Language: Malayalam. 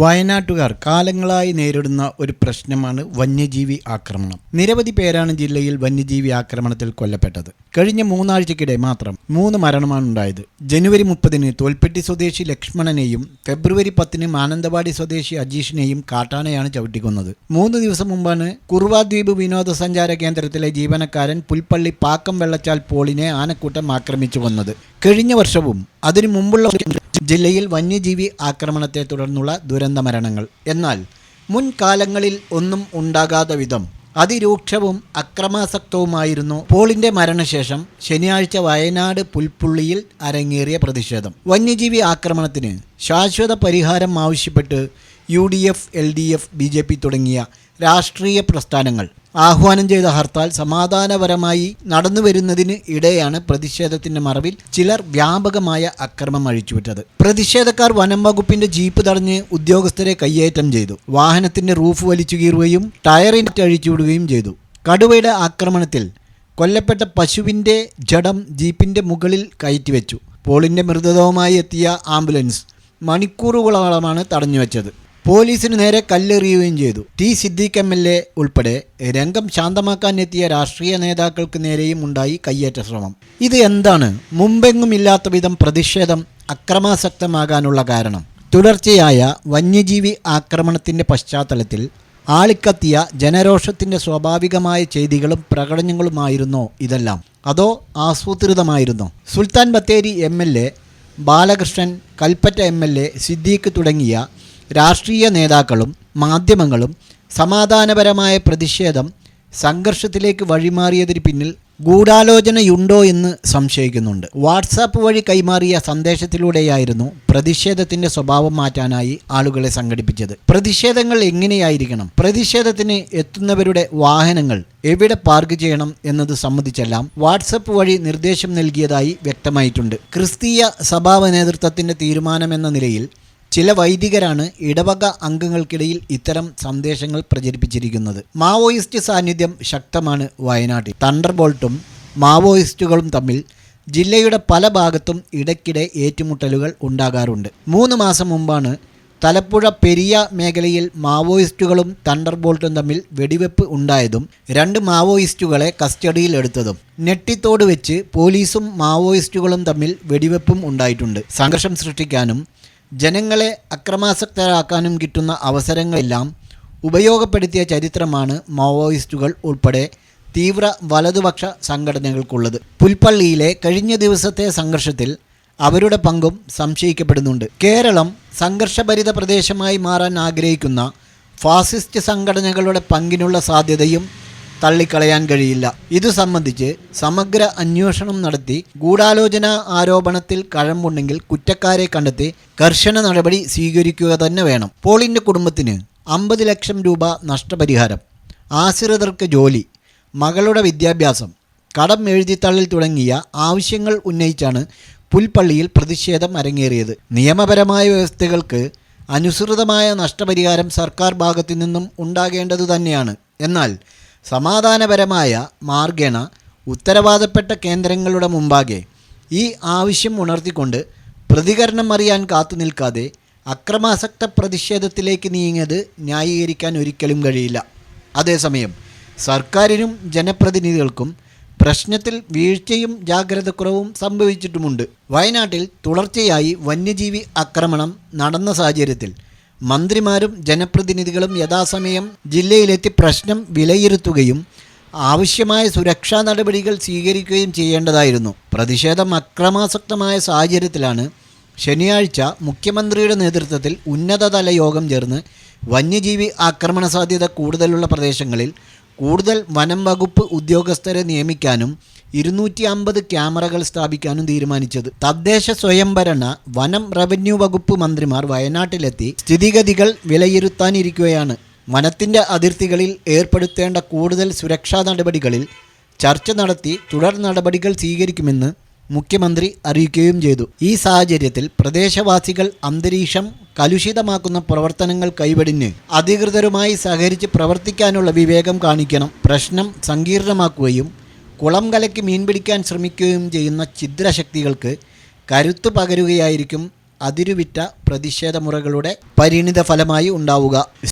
വയനാട്ടുകാർ കാലങ്ങളായി നേരിടുന്ന ഒരു പ്രശ്നമാണ് വന്യജീവി ആക്രമണം. നിരവധി പേരാണ് ജില്ലയിൽ വന്യജീവി ആക്രമണത്തിൽ കൊല്ലപ്പെട്ടത്. കഴിഞ്ഞ മൂന്നാഴ്ചക്കിടെ മാത്രം മൂന്ന് മരണമാണ് ഉണ്ടായത്. ജനുവരി മുപ്പതിന് തോൽപ്പെട്ടി സ്വദേശി ലക്ഷ്മണനെയും ഫെബ്രുവരി പത്തിന് മാനന്തവാടി സ്വദേശി അജീഷിനെയും കാട്ടാനയാണ് ചവിട്ടിക്കുന്നത്. മൂന്ന് ദിവസം മുമ്പാണ് കുറുവാദ്വീപ് വിനോദസഞ്ചാര കേന്ദ്രത്തിലെ ജീവനക്കാരൻ പുൽപ്പള്ളി പാക്കം വെള്ളച്ചാൽ പോളിനെ ആനക്കൂട്ടം ആക്രമിച്ചു വന്നത് കഴിഞ്ഞ വർഷവും അതിനു മുമ്പുള്ള ജില്ലയിൽ വന്യജീവി ആക്രമണത്തെ തുടർന്നുള്ള ദുരന്ത മരണങ്ങൾ എന്നാൽ മുൻകാലങ്ങളിൽ ഒന്നും ഉണ്ടാകാത്ത വിധം അതിരൂക്ഷവും അക്രമാസക്തവുമായിരുന്നു പോളിന്റെ മരണശേഷം ശനിയാഴ്ച വയനാട് പുൽപ്പുള്ളിയിൽ അരങ്ങേറിയ പ്രതിഷേധം. വന്യജീവി ആക്രമണത്തിന് ശാശ്വത പരിഹാരം ആവശ്യപ്പെട്ട് U D F L D F B J P തുടങ്ങിയ രാഷ്ട്രീയ പ്രസ്ഥാനങ്ങൾ ആഹ്വാനം ചെയ്ത ഹർത്താൽ സമാധാനപരമായി നടന്നു വരുന്നതിന് ഇടെയാണ് പ്രതിഷേധത്തിന്റെ മറവിൽ ചിലർ വ്യാപകമായ അക്രമം അഴിച്ചുവിട്ടത്. പ്രതിഷേധക്കാർ വനം വകുപ്പിന്റെ ജീപ്പ് തടഞ്ഞ് ഉദ്യോഗസ്ഥരെ കയ്യേറ്റം ചെയ്തു. വാഹനത്തിന്റെ റൂഫ് വലിച്ചു കീറുകയും ടയറിന്റെ അഴിച്ചുവിടുകയും ചെയ്തു. കടുവയുടെ ആക്രമണത്തിൽ കൊല്ലപ്പെട്ട പശുവിന്റെ ജഡം ജീപ്പിന്റെ മുകളിൽ കയറ്റിവെച്ചു. പോളിന്റെ മൃതദേഹവുമായി എത്തിയ ആംബുലൻസ് മണിക്കൂറുകളോളമാണ് തടഞ്ഞുവെച്ചത്. പോലീസിന് നേരെ കല്ലെറിയുകയും ചെയ്തു. T Siddique M L A ഉൾപ്പെടെ രംഗം ശാന്തമാക്കാൻ എത്തിയ രാഷ്ട്രീയ നേതാക്കൾക്ക് നേരെയും ഉണ്ടായി കയ്യേറ്റ ശ്രമം. ഇത് എന്താണ്? മുമ്പെങ്ങുമില്ലാത്ത വിധം പ്രതിഷേധം അക്രമാസക്തമാകാനുള്ള കാരണം. തുടർച്ചയായ വന്യജീവി ആക്രമണത്തിന്റെ പശ്ചാത്തലത്തിൽ ആളിക്കത്തിയ ജനരോഷത്തിന്റെ സ്വാഭാവികമായ ചെയ്തികളും പ്രകടനങ്ങളുമായിരുന്നോ ഇതെല്ലാം? അതോ ആസൂത്രിതമായിരുന്നോ? Sultan Bathery M L A Balakrishnan Kalpetta M L A Siddique തുടങ്ങിയ രാഷ്ട്രീയ നേതാക്കളും മാധ്യമങ്ങളും സമാധാനപരമായ പ്രതിഷേധം സംഘർഷത്തിലേക്ക് വഴിമാറിയതിന് പിന്നിൽ ഗൂഢാലോചനയുണ്ടോ എന്ന് സംശയിക്കുന്നുണ്ട്. വാട്സാപ്പ് വഴി കൈമാറിയ സന്ദേശത്തിലൂടെയായിരുന്നു പ്രതിഷേധത്തിന്റെ സ്വഭാവം മാറ്റാനായി ആളുകളെ സംഘടിപ്പിച്ചത്. പ്രതിഷേധങ്ങൾ എങ്ങനെയായിരിക്കണം? പ്രതിഷേധത്തിന് എത്തുന്നവരുടെ വാഹനങ്ങൾ എവിടെ പാർക്ക് ചെയ്യണം എന്നത് സംബന്ധിച്ചെല്ലാം വാട്സപ്പ് വഴി നിർദ്ദേശം നൽകിയതായി വ്യക്തമായിട്ടുണ്ട്. ക്രിസ്തീയ സഭാ നേതൃത്വത്തിന്റെ തീരുമാനമെന്ന നിലയിൽ ചില വൈദികരാണ് ഇടവക അംഗങ്ങൾക്കിടയിൽ ഇത്തരം സന്ദേശങ്ങൾ പ്രചരിപ്പിച്ചിരിക്കുന്നത്. മാവോയിസ്റ്റ് സാന്നിധ്യം ശക്തമാണ് വയനാട്ടിൽ. തണ്ടർബോൾട്ടും മാവോയിസ്റ്റുകളും തമ്മിൽ ജില്ലയുടെ പല ഭാഗത്തും ഇടയ്ക്കിടെ ഏറ്റുമുട്ടലുകൾ ഉണ്ടാകാറുണ്ട്. മൂന്ന് മാസം മുമ്പാണ് തലപ്പുഴ പെരിയ മേഖലയിൽ മാവോയിസ്റ്റുകളും തണ്ടർബോൾട്ടും തമ്മിൽ വെടിവെപ്പ് ഉണ്ടായതും രണ്ട് മാവോയിസ്റ്റുകളെ കസ്റ്റഡിയിലെടുത്തതും നെട്ടിത്തോട് വെച്ച് പോലീസും മാവോയിസ്റ്റുകളും തമ്മിൽ വെടിവെപ്പും ഉണ്ടായിട്ടുണ്ട്. സംഘർഷം സൃഷ്ടിക്കാനും ജനങ്ങളെ അക്രമാസക്തരാക്കാനും കിട്ടുന്ന അവസരങ്ങളെല്ലാം ഉപയോഗപ്പെടുത്തിയ ചരിത്രമാണ് മാവോയിസ്റ്റുകൾ ഉൾപ്പെടെ തീവ്ര വലതുപക്ഷ സംഘടനകൾക്കുള്ളത്. പുൽപ്പള്ളിയിലെ കഴിഞ്ഞ ദിവസത്തെ സംഘർഷത്തിൽ അവരുടെ പങ്കും സംശയിക്കപ്പെടുന്നുണ്ട്. കേരളം സംഘർഷഭരിത പ്രദേശമായി മാറാൻ ആഗ്രഹിക്കുന്ന ഫാസിസ്റ്റ് സംഘടനകളുടെ പങ്കിനുള്ള സാധ്യതയും തള്ളിക്കളയാൻ കഴിയില്ല. ഇതു സംബന്ധിച്ച് സമഗ്ര അന്വേഷണം നടത്തി ഗൂഢാലോചന ആരോപണത്തിൽ കഴമ്പുണ്ടെങ്കിൽ കുറ്റക്കാരെ കണ്ടെത്തി കർശന നടപടി സ്വീകരിക്കുക തന്നെ വേണം. പോളിന്റെ കുടുംബത്തിന് അമ്പത് ലക്ഷം രൂപ നഷ്ടപരിഹാരം ആശ്രിതർക്ക് ജോലി മകളുടെ വിദ്യാഭ്യാസം കടം എഴുതിത്തള്ളിൽ തുടങ്ങിയ ആവശ്യങ്ങൾ ഉന്നയിച്ചാണ് പുൽപ്പള്ളിയിൽ പ്രതിഷേധം അരങ്ങേറിയത്. നിയമപരമായ വ്യവസ്ഥകൾക്ക് അനുസൃതമായ നഷ്ടപരിഹാരം സർക്കാർ ഭാഗത്തു നിന്നും ഉണ്ടാകേണ്ടതു തന്നെയാണ്. എന്നാൽ സമാധാനപരമായ മാർഗേണ ഉത്തരവാദപ്പെട്ട കേന്ദ്രങ്ങളുടെ മുമ്പാകെ ഈ ആവശ്യം ഉണർത്തിക്കൊണ്ട് പ്രതികരണം അറിയാൻ കാത്തു നിൽക്കാതെ അക്രമാസക്ത പ്രതിഷേധത്തിലേക്ക് നീങ്ങിയത് ന്യായീകരിക്കാൻ ഒരിക്കലും കഴിയില്ല. അതേസമയം സർക്കാരിനും ജനപ്രതിനിധികൾക്കും പ്രശ്നത്തിൽ വീഴ്ചയും ജാഗ്രതക്കുറവും സംഭവിച്ചിട്ടുമുണ്ട്. വയനാട്ടിൽ തുടർച്ചയായി വന്യജീവി ആക്രമണം നടന്ന സാഹചര്യത്തിൽ മന്ത്രിമാരും ജനപ്രതിനിധികളും യഥാസമയം ജില്ലയിലെത്തി പ്രശ്നം വിലയിരുത്തുകയും ആവശ്യമായ സുരക്ഷാ നടപടികൾ സ്വീകരിക്കുകയും ചെയ്യേണ്ടതായിരുന്നു. പ്രതിഷേധം അക്രമാസക്തമായ സാഹചര്യത്തിലാണ് ശനിയാഴ്ച മുഖ്യമന്ത്രിയുടെ നേതൃത്വത്തിൽ ഉന്നതതല യോഗം ചേർന്ന് വന്യജീവി ആക്രമണ സാധ്യത കൂടുതലുള്ള പ്രദേശങ്ങളിൽ കൂടുതൽ വനം വകുപ്പ് ഉദ്യോഗസ്ഥരെ നിയമിക്കാനും ഇരുന്നൂറ്റി അമ്പത് ക്യാമറകൾ സ്ഥാപിക്കാനും തീരുമാനിച്ചത്. തദ്ദേശ സ്വയംഭരണ വനം റവന്യൂ വകുപ്പ് മന്ത്രിമാർ വയനാട്ടിലെത്തി സ്ഥിതിഗതികൾ വിലയിരുത്താനിരിക്കുകയാണ്. വനത്തിന്റെ അതിർത്തികളിൽ ഏർപ്പെടുത്തേണ്ട കൂടുതൽ സുരക്ഷാ നടപടികളിൽ ചർച്ച നടത്തി തുടർ നടപടികൾ സ്വീകരിക്കുമെന്ന് മുഖ്യമന്ത്രി അറിയിക്കുകയും ചെയ്തു. ഈ സാഹചര്യത്തിൽ പ്രദേശവാസികൾ അന്തരീക്ഷം കലുഷിതമാക്കുന്ന പ്രവർത്തനങ്ങൾ കൈവെടിഞ്ഞ് അധികൃതരുമായി സഹകരിച്ച് പ്രവർത്തിക്കാനുള്ള വിവേകം കാണിക്കണം. പ്രശ്നം സങ്കീർണമാക്കുകയും കുളം കലക്കി മീൻ പിടിക്കാൻ ശ്രമിക്കുകയും ചെയ്യുന്ന ഛിദ്രശക്തികൾക്ക് കരുത്തു പകരുകയായിരിക്കും അതിരുവിറ്റ പ്രതിഷേധ മുറകളുടെ പരിണിത ഫലമായി ഉണ്ടാവുക.